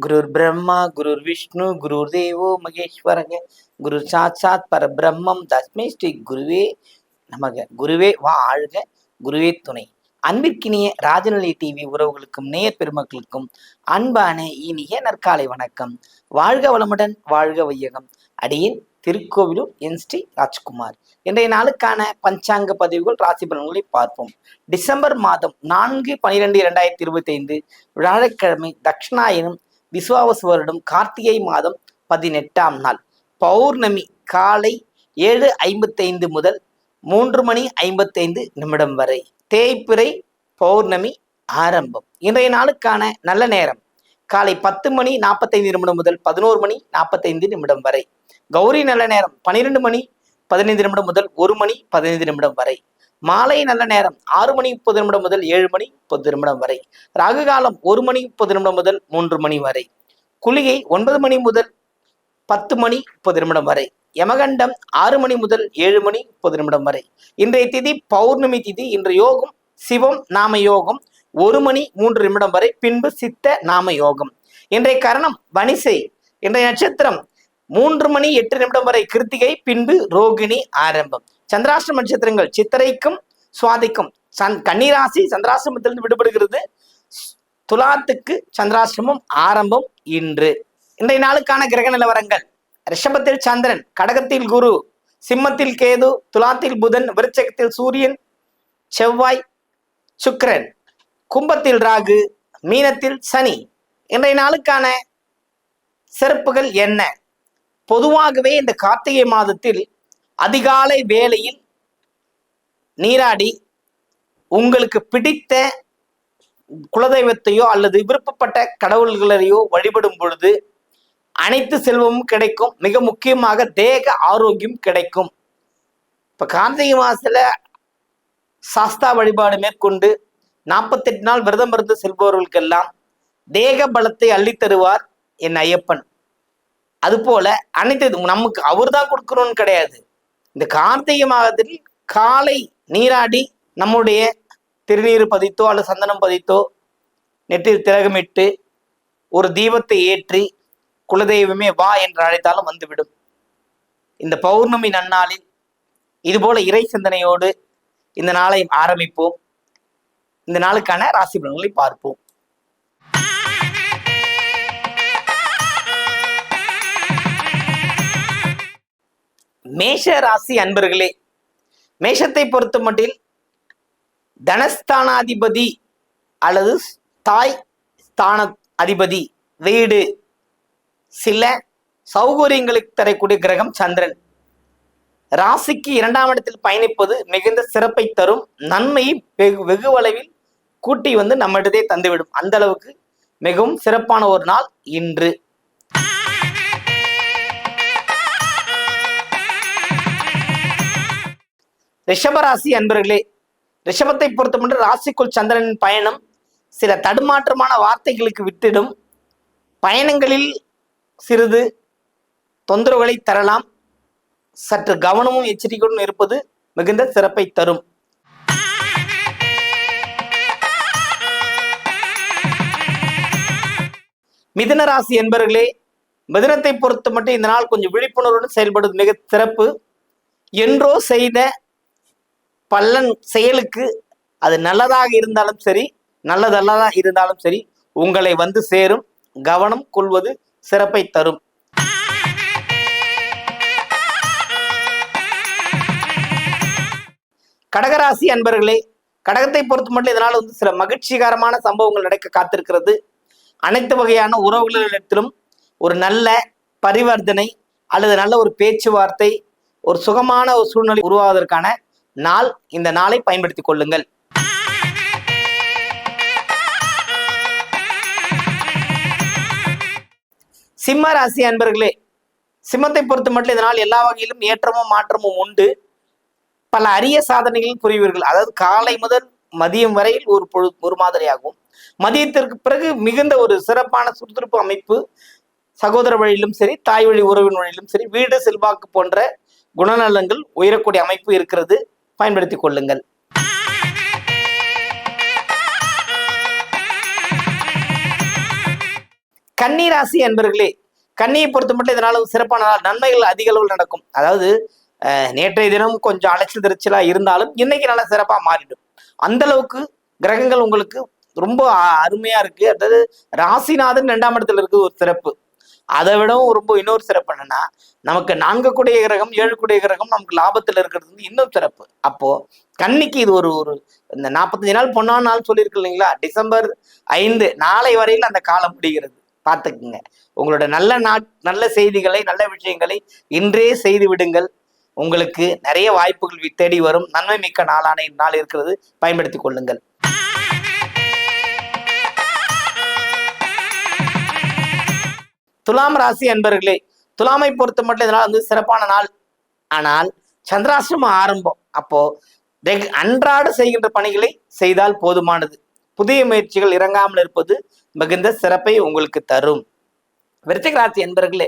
குருர் பிரம்மா குருர் விஷ்ணு குருர் தேவோ மகேஸ்வரக குரு சாட்சாத் பரபிரம்மம் தஸ்மை ஸ்ரீ குருவே நமக குருவே வா ஆழ்க குருவே துணை. அன்பிற்கினிய ராஜநிலை டிவி உறவுகளுக்கும் நேயர் பெருமக்களுக்கும் அன்பான இனிய நற்காலை வணக்கம். வாழ்க வளமுடன் வாழ்க வையகம். அடியின் திருக்கோவிலூர் என் ஸ்ரீ ராஜ்குமார். இன்றைய நாளுக்கான பஞ்சாங்க பதிவுகள் ராசி பலன்களை பார்ப்போம். டிசம்பர் மாதம் நான்கு பனிரெண்டு இரண்டாயிரத்தி இருபத்தி ஐந்து வியாழக்கிழமை தட்சிணாயனம் விசுவாவசு வருடம் கார்த்திகை மாதம் பதினெட்டாம் நாள். பௌர்ணமி காலை ஏழு ஐம்பத்தைந்து முதல் மூன்று மணி ஐம்பத்தைந்து நிமிடம் வரை தேய்பிறை பௌர்ணமி ஆரம்பம். இன்றைய நாளுக்கான நல்ல நேரம். காலை பத்து மணி நாற்பத்தைந்து நிமிடம் முதல் பதினோரு மணி நாற்பத்தைந்து நிமிடம் வரை. கௌரி நல்ல நேரம் பன்னிரெண்டு மணி பதினைந்து நிமிடம் முதல் ஒரு மணி பதினைந்து நிமிடம் வரை. மாலை நல்ல நேரம். ஆறு மணி முப்பது நிமிடம் முதல் ஏழு மணி முப்பது நிமிடம் வரை. ராகு காலம் ஒரு மணி முப்பது நிமிடம் முதல் மூன்று மணி வரை. குளிகை ஒன்பது மணி முதல் பத்து மணி முப்பது நிமிடம் வரை. யமகண்டம் ஆறு மணி முதல் ஏழு மணி முப்பது நிமிடம் வரை. இன்றைய திதி பௌர்ணமி திதி. இன்று யோகம் சிவம் நாம யோகம் ஒரு மணி மூன்று நிமிடம் வரை. பின்பு சித்த நாம யோகம். இன்றைய கரணம் வனிசை இன்றைய நட்சத்திரம் மூன்று மணி எட்டு நிமிடம் வரை. கிருத்திகை பின்பு ரோகிணி ஆரம்பம். சந்திராஷ்டம நட்சத்திரங்கள் சித்திரைக்கும் சுவாதிக்கும். சந் கன்னிராசி சந்திராசிரமத்திலிருந்து விடுபடுகிறது. துலாத்துக்கு சந்திராசிரமம் ஆரம்பம் இன்று. இன்றைய நாளுக்கான கிரக நிலவரங்கள். ரிஷபத்தில் சந்திரன் கடகத்தில் குரு சிம்மத்தில் கேது துலாத்தில் புதன் விருச்சகத்தில் சூரியன் செவ்வாய் சுக்கரன் கும்பத்தில் ராகு மீனத்தில் சனி. இன்றைய நாளுக்கான சிறப்புகள் என்ன? பொதுவாகவே இந்த கார்த்திகை மாதத்தில் அதிகாலை வேளையில் நீராடி உங்களுக்கு பிடித்த குலதெய்வத்தையோ அல்லது விருப்பப்பட்ட கடவுள்களையோ வழிபடும் பொழுது அனைத்து செல்வமும் கிடைக்கும். மிக முக்கியமாக தேக ஆரோக்கியம் கிடைக்கும். இப்ப கார்த்திகை மாசத்துல சாஸ்தா வழிபாடு மேற்கொண்டு நாற்பத்தெட்டு நாள் விரதம் இருந்து செல்பவர்களுக்கெல்லாம் தேக பலத்தை அள்ளி தருவார் என் ஐயப்பன். அதுபோல அனைத்து நமக்கு அவர் தான் கொடுக்கணும்னு கிடையாது. இந்த கார்த்திகை மாதத்தில் காலை நீராடி நம்முடைய திருநீர் பதித்தோ அல்லது சந்தனம் பதித்தோ நெற்றில் திலகமிட்டு ஒரு தீபத்தை ஏற்றி குலதெய்வமே வா என்று அழைத்தாலும் வந்துவிடும். இந்த பௌர்ணமி நன்னாளில் இதுபோல இறை சிந்தனையோடு இந்த நாளை ஆரம்பிப்போம். இந்த நாளுக்கான ராசி பலன்களை பார்ப்போம். மேஷ ராசி அன்பர்களே மேஷத்தை பொறுத்த மட்டில் தனஸ்தானாதிபதி அல்லது தாய் ஸ்தான அதிபதி வீடு சில சௌகரியங்களுக்கு தரக்கூடிய கிரகம் சந்திரன். ராசிக்கு இரண்டாம் இடத்தில் பயணிப்பது மிகுந்த சிறப்பை தரும் நன்மையை வெகு வெகு அளவில் கூட்டி வந்து நம்மிடத்தே தந்துவிடும். அந்த அளவுக்கு மிகவும் சிறப்பான ஒரு நாள் இன்று. ரிஷபராசி அன்பர்களே ரிஷபத்தை பொறுத்தமட்டு ராசிக்குள் சந்திரனின் பயணம் சில தடுமாற்றமான வார்த்தைகளுக்கு விட்டிடும். பயணங்களில் சிறிது தொந்தரவுகளை தரலாம். சற்று கவனமும் எச்சரிக்கையுடன் இருப்பது மிகுந்த சிறப்பை தரும். மிதன ராசி என்பவர்களே மிதனத்தை பொறுத்த மட்டும் இந்த நாள் கொஞ்சம் விழிப்புணர்வுடன் செயல்படுவது மிக சிறப்பு. என்றோ செய்த பல்லன் செயலுக்கு அது நல்லதாக இருந்தாலும் சரி நல்லதல்லதாக இருந்தாலும் சரி உங்களை வந்து சேரும் கவனம் கொள்வது சிறப்பை தரும். கடகராசி அன்பர்களே கடகத்தை பொறுத்த மட்டும் இதனால் வந்து சில மகிழ்ச்சிகரமான சம்பவங்கள் நடக்க காத்திருக்கிறது. அனைத்து வகையான உறவுகளிடத்திலும் ஒரு நல்ல பரிவர்த்தனை அல்லது நல்ல ஒரு பேச்சுவார்த்தை ஒரு சுகமான ஒரு சூழ்நிலை உருவாவதற்கான நாள் இந்த நாளை பயன்படுத்திக் கொள்ளுங்கள். சிம்ம ராசி அன்பர்களே சிம்மத்தை பொறுத்த மட்டும் இதனால் எல்லா வகையிலும் ஏற்றமும் மாற்றமும் உண்டு. பல அரிய சாதனைகள் புரிவீர்கள். அதாவது காலை முதல் மதியம் வரையில் ஒரு பொழு ஒரு மாதிரியாகும். மதியத்திற்கு பிறகு மிகுந்த ஒரு சிறப்பான சுறுசுறுப்பு அமைப்பு. சகோதர வழியிலும் சரி தாய் வழி உறவின் வழியிலும் சரி வீடு செல்வாக்கு போன்ற குணநலங்கள் உயரக்கூடிய அமைப்பு இருக்கிறது. பயன்படுத்திக் கொள்ளுங்கள். கன்னி ராசி அன்பர்களே கன்னியை பொறுத்த மட்டும் இதனால சிறப்பான நாள் நன்மைகள் அதிக அளவில் நடக்கும். அதாவது நேற்றைய தினம் கொஞ்சம் அலைச்சல் திருச்சலா இருந்தாலும் இன்னைக்கு நல்லா சிறப்பா மாறிடும். அந்த அளவுக்கு கிரகங்கள் உங்களுக்கு ரொம்ப அ- அருமையா இருக்கு. அதாவது ராசிநாதன் ரெண்டாம் இடத்துல இருக்குது ஒரு சிறப்பு. அதை விடவும் ரொம்ப இன்னொரு சிறப்பு என்னன்னா நமக்கு நான்கு கூடிய கிரகம் ஏழு கூடிய கிரகம் நமக்கு லாபத்துல இருக்கிறது வந்து இன்னும் சிறப்பு. அப்போ கன்னிக்கு இது ஒரு ஒரு இந்த நாற்பத்தஞ்சு நாள் பொன்னான நாள் சொல்லியிருக்கு இல்லைங்களா? டிசம்பர் ஐந்து நாளை வரையில் அந்த காலம் முடிகிறது. பார்த்துக்குங்க. உங்களோட நல்ல நாட் நல்ல செய்திகளை நல்ல விஷயங்களை இன்றே செய்து விடுங்கள். உங்களுக்கு நிறைய வாய்ப்புகள் தேடி வரும். நன்மை மிக்க நாளான இந்நாள் இருக்கிறது. பயன்படுத்திக் கொள்ளுங்கள். துலாம் ராசி என்பர்களே துலாமை பொறுத்த மட்டும் இதனால் வந்து சிறப்பான நாள். ஆனால் சந்திராசிரமம் ஆரம்பம். அப்போ ரெகு- அன்றாட செய்கின்ற பணிகளை செய்தால் போதுமானது. புதிய முயற்சிகள் இறங்காமல் இருப்பது மிகுந்த சிறப்பை உங்களுக்கு தரும். விருச்சிக ராசி என்பர்களே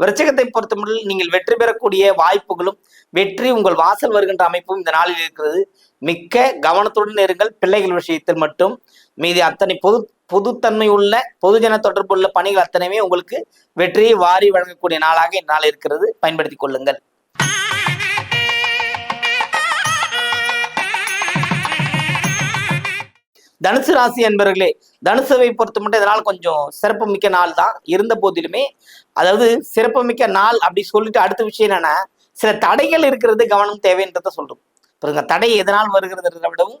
விருச்சகத்தை பொறுத்தமட்டில் நீங்கள் வெற்றி பெறக்கூடிய வாய்ப்புகளும் வெற்றி உங்கள் வாசல் வருகின்ற அமைப்பும் இந்த நாளில் இருக்கிறது. மிக்க கவனத்துடன் இருங்கள். பிள்ளைகள் விஷயத்தில் மட்டும் மீதி அத்தனை பொது பொதுத்தன்மை உள்ள பொதுஜன தொடர்புள்ள பணிகள் அத்தனையுமே உங்களுக்கு வெற்றியை வாரி வழங்கக்கூடிய நாளாக இந்நாள் இருக்கிறது. பயன்படுத்திக் கொள்ளுங்கள். தனுசு ராசி என்பர்களே தனுசுவை பொறுத்த மட்டும் இதனால் கொஞ்சம் சிறப்பு மிக்க நாள் தான். இருந்த போதிலுமே அதாவது சிறப்பு மிக்க நாள் அப்படி சொல்லிட்டு அடுத்த விஷயம் என்னன்னா சில தடைகள் இருக்கிறது கவனம் தேவைன்றத சொல்றோம். பாருங்க தடை எதனால் வருகிறது விடவும்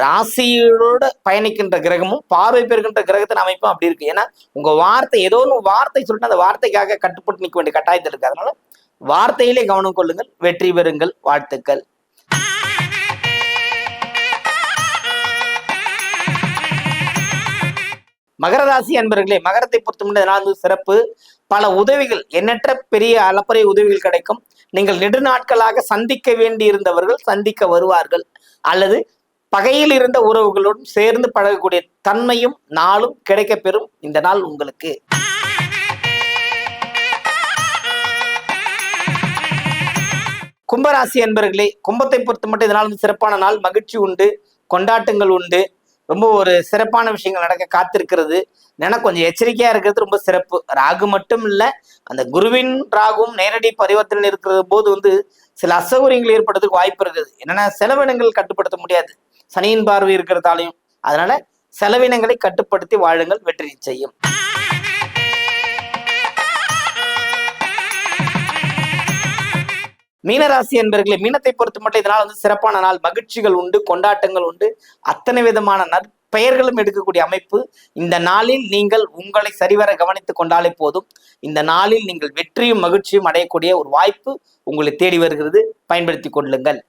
ராசியோட பயணிக்கின்ற கிரகமும் பார்வை பெறுகின்ற கிரகத்தின் அமைப்பும் அப்படி இருக்கு. ஏன்னா உங்க வார்த்தை ஏதோ ஒன்று வார்த்தை சொல்லிட்டு அந்த வார்த்தைக்காக கட்டுப்பட்டு நிற்க வேண்டிய கட்டாயத்தில் இருக்கு. அதனால வார்த்தையிலே கவனம் கொள்ளுங்கள் வெற்றி பெறுங்கள் வாழ்த்துக்கள். மகர ராசி அன்பர்களே மகரத்தை பொறுத்த இதனால் வந்து சிறப்பு. பல உதவிகள் எண்ணற்ற பெரிய அளப்பறை உதவிகள் கிடைக்கும். நீங்கள் நெடுநாட்களாக சந்திக்க வேண்டியிருந்தவர்கள் சந்திக்க வருவார்கள். அல்லது பகையில் இருந்த உறவுகளோடும் சேர்ந்து பழகக்கூடிய தன்மையும் நாளும் கிடைக்க பெறும் இந்த நாள் உங்களுக்கு. கும்பராசி அன்பர்களே கும்பத்தை பொறுத்த மட்டும் இதனால் சிறப்பான நாள் மகிழ்ச்சி உண்டு கொண்டாட்டங்கள் உண்டு. ரொம்ப ஒரு சிறப்பான விஷயங்கள் நடக்க காத்திருக்கிறது. ஏன்னா கொஞ்சம் எச்சரிக்கையா இருக்கிறது ரொம்ப சிறப்பு. ராகு மட்டும் இல்ல அந்த குருவின் ராகும் நேரடி பரிவர்த்தனை இருக்கிற போது வந்து சில அசௌகரியங்கள் ஏற்படுறதுக்கு வாய்ப்பு இருக்குது. என்னன்னா செலவினங்கள் கட்டுப்படுத்த முடியாது. சனியின் பார்வை இருக்கிறதாலையும். அதனால செலவினங்களை கட்டுப்படுத்தி வாழுங்கள் வெற்றி செய்யும் மீனராசி என்பர்களே மீனத்தை பொறுத்து மட்டும் இதனால் வந்து சிறப்பான நாள் மகிழ்ச்சிகள் உண்டு கொண்டாட்டங்கள் உண்டு. அத்தனை விதமான நற்பெயர்களும் எடுக்கக்கூடிய அமைப்பு. இந்த நாளில் நீங்கள் உங்களை சரிவர கவனித்துக் கொண்டாலே போதும். இந்த நாளில் நீங்கள் வெற்றியும் மகிழ்ச்சியும் அடையக்கூடிய ஒரு வாய்ப்பு உங்களை தேடி வருகிறது. பயன்படுத்தி கொள்ளுங்கள்.